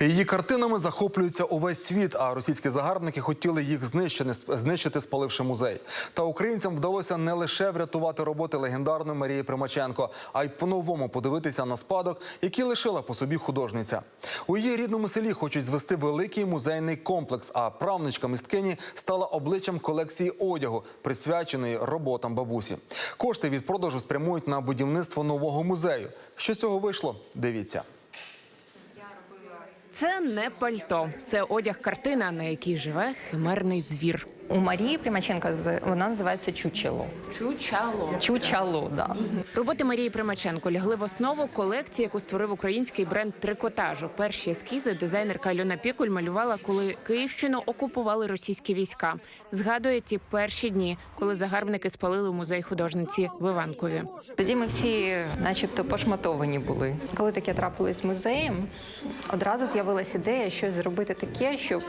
Її картинами захоплюється увесь світ, а російські загарбники хотіли їх знищити, знищити, спаливши музей. Та українцям вдалося не лише врятувати роботи легендарної Марії Примаченко, а й по-новому подивитися на спадок, який лишила по собі художниця. У її рідному селі хочуть звести великий музейний комплекс. А правничка місткині стала обличчям колекції одягу, присвяченої роботам бабусі. Кошти від продажу спрямують на будівництво нового музею. Що з цього вийшло? Дивіться. Це не пальто, це одяг картина, на якій живе химерний звір. У Марії Примаченко з- вона називається чучело. Чучало. Чучало, да. Роботи Марії Примаченко лягли в основу колекції, яку створив український бренд трикотажу. Перші ескізи дизайнерка Альона Пікуль малювала, коли Київщину окупували російські війська. Згадує ті перші дні, коли загарбники спалили музей художниці в Іванкові. Тоді ми всі, начебто, пошматовані були. Коли таке трапилось з музеєм, одразу з'явилася ідея щось зробити таке, щоб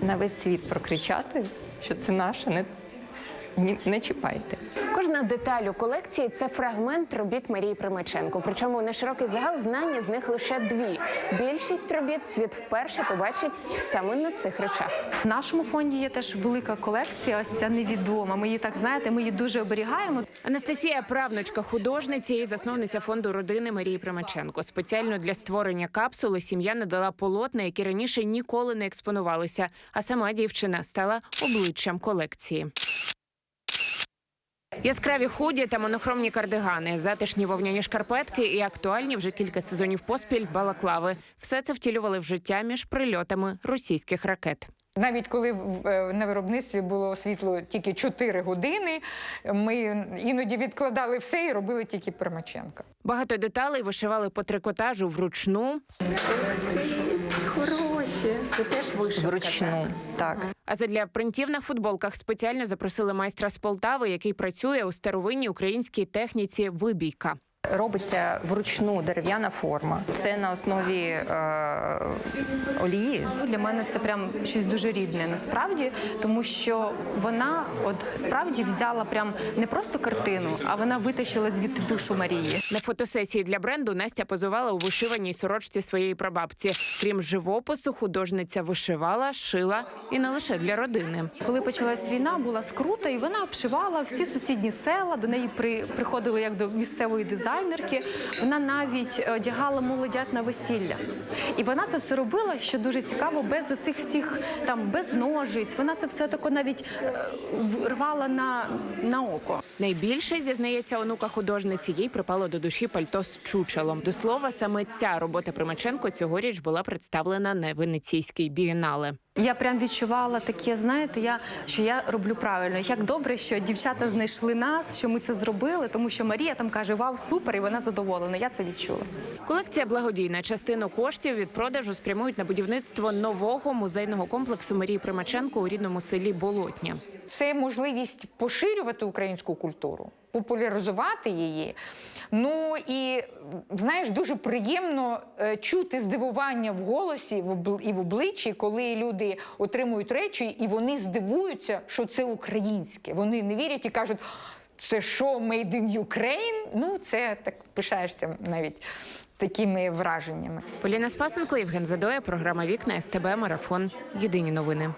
на весь світ прокричати, що це наше, не, ні- не чіпайте. Кожна деталь у колекції це фрагмент робіт Марії Примаченко. Причому на широкий загал знання з них лише дві. Більшість робіт світ вперше побачить саме на цих речах. В нашому фонді є теж велика колекція. Ось ця невідома. Ми її так знаєте, ми її дуже оберігаємо. Анастасія правнучка художниці і засновниця фонду родини Марії Примаченко. Спеціально для створення капсули сім'я надала полотна, які раніше ніколи не експонувалися. А сама дівчина стала обличчям колекції. Яскраві худі та монохромні кардигани, затишні вовняні шкарпетки і актуальні вже кілька сезонів поспіль балаклави. Все це втілювали в життя між прильотами російських ракет. Навіть коли в- е, на виробництві було світло тільки 4 години, ми іноді відкладали все і робили тільки Примаченка. Багато деталей вишивали по трикотажу вручну. Хороші, це теж вишивка. Вручну. Так. А задля принтів на футболках спеціально запросили майстра з Полтави, який працює у старовинній українській техніці вибійка. Робиться вручну дерев'яна форма. Це на основі е, олії. Ну, Для мене це прям щось дуже рідне насправді, тому що вона от справді взяла прям не просто картину, а вона витащила звідти душу Марії. На фотосесії для бренду Настя позувала у вишиваній сорочці своєї прабабці. Крім живопису, художниця вишивала, шила і не лише для родини. Коли почалась війна, була скрута, і вона обшивала всі сусідні села. До неї при, приходили як до місцевої дизайнерки. Вона навіть одягала молодят на весілля. І вона це все робила, що дуже цікаво, без оцих всіх там без ножиць. Вона це все тако навіть е, рвала на, на око. Найбільше зізнається онука художниці. Їй припало до душі пальто з чучелом. До слова, саме ця робота Примаченко цьогоріч була представлена на венеційській бієнале. Я прям відчувала таке, знаєте, я що я роблю правильно. Як добре, що дівчата знайшли нас, що ми це зробили, тому що Марія там каже: Вау, супер, і вона задоволена. Я це відчула. Колекція благодійна. Частину коштів від продажу спрямують на будівництво нового музейного комплексу Марії Примаченко у рідному селі Болотня. Це можливість поширювати українську культуру, популяризувати її. Ну і знаєш, дуже приємно е, чути здивування в голосі і в обличчі, коли люди отримують речі, і вони здивуються, що це українське. Вони не вірять і кажуть. Це що, made in Ukraine? Ну, це так пишаєшся навіть такими враженнями. Поліна Спасенко, Євген Задоя, програма Вікна СТБ Марафон. Єдині новини.